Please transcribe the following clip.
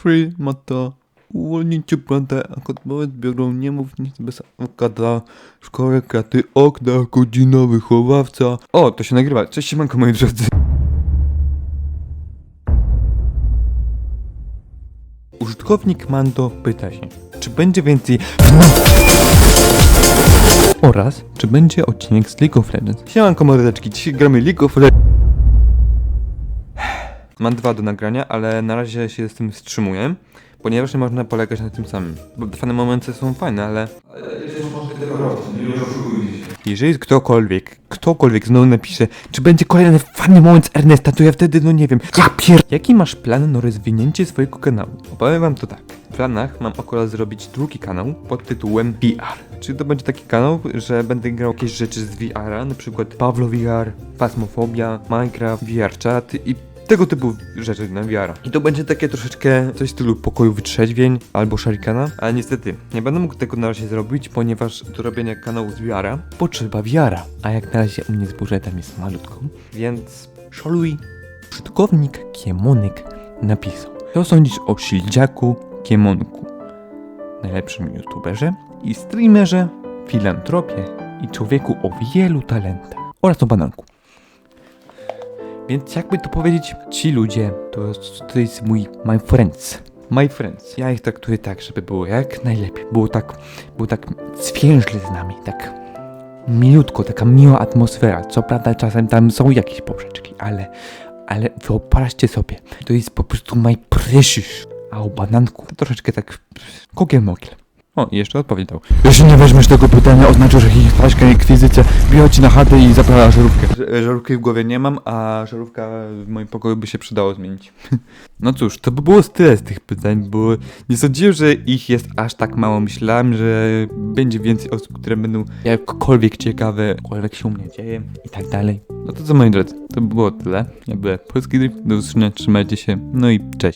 Free mata. Uwolnijcie plantę, a kotmowe biorą nie mów nic bez awokada. Szkołę kraty okna, godzina wychowawca. O, to się nagrywa. Cześć siemanko moi drodzy. Użytkownik Mando pyta się, czy będzie więcej oraz czy będzie odcinek z League of Legends. Siemanko mordeczki, dzisiaj gramy League of Legends. Mam dwa do nagrania, ale na razie się z tym wstrzymuję, ponieważ nie można polegać na tym samym. Bo fajne momenty są fajne, ale... Jeżeli ktokolwiek, ktokolwiek znowu napisze, czy będzie kolejny fajny moment z Ernesta, to ja wtedy, no nie wiem, ja pier... Jaki masz plan na rozwinięcie swojego kanału? Opowiem wam to tak. W planach mam akurat zrobić drugi kanał pod tytułem VR. Czyli to będzie taki kanał, że będę grał jakieś rzeczy z VR-a, na przykład Pawlo VR, Phasmophobia, Minecraft, VR chat i tego typu rzeczy na VR. I to będzie takie troszeczkę coś w stylu pokoju wytrzeźwień albo Sharikana, ale niestety nie będę mógł tego na razie zrobić, ponieważ do robienia kanału z VR-a potrzeba VR-a, a jak na razie u mnie z budżetem jest malutką, więc szoluj. Użytkownik Kiemonek napisał, co sądzisz o Sildziaku Kiemonku, najlepszym youtuberze i streamerze, filantropie i człowieku o wielu talentach oraz o bananku. Więc jakby to powiedzieć, ci ludzie to, to jest mój my friends. My friends. Ja ich traktuję tak, żeby było jak najlepiej. Było tak, było tak zwięźle z nami, tak milutko, taka miła atmosfera. Co prawda czasem tam są jakieś poprzeczki, ale, ale wyobraźcie sobie, to jest po prostu my precious. A o bananku troszeczkę tak kogiel mogiel. O, i jeszcze odpowiedział. Jeśli nie weźmiesz tego pytania, oznacza, że hiszpańska inkwizycja biła ci na chatę i zabrała żarówkę. Żarówki w głowie nie mam, a żarówka w moim pokoju by się przydało zmienić. No cóż, to by było tyle z tych pytań, bo nie sądziłem, że ich jest aż tak mało. Myślałem, że będzie więcej osób, które będą jakkolwiek ciekawe, cokolwiek się u mnie dzieje i tak dalej. No to co moi drodzy, to by było tyle. Ja byłem Polski Drift, do usłyszenia, trzymajcie się, no i cześć.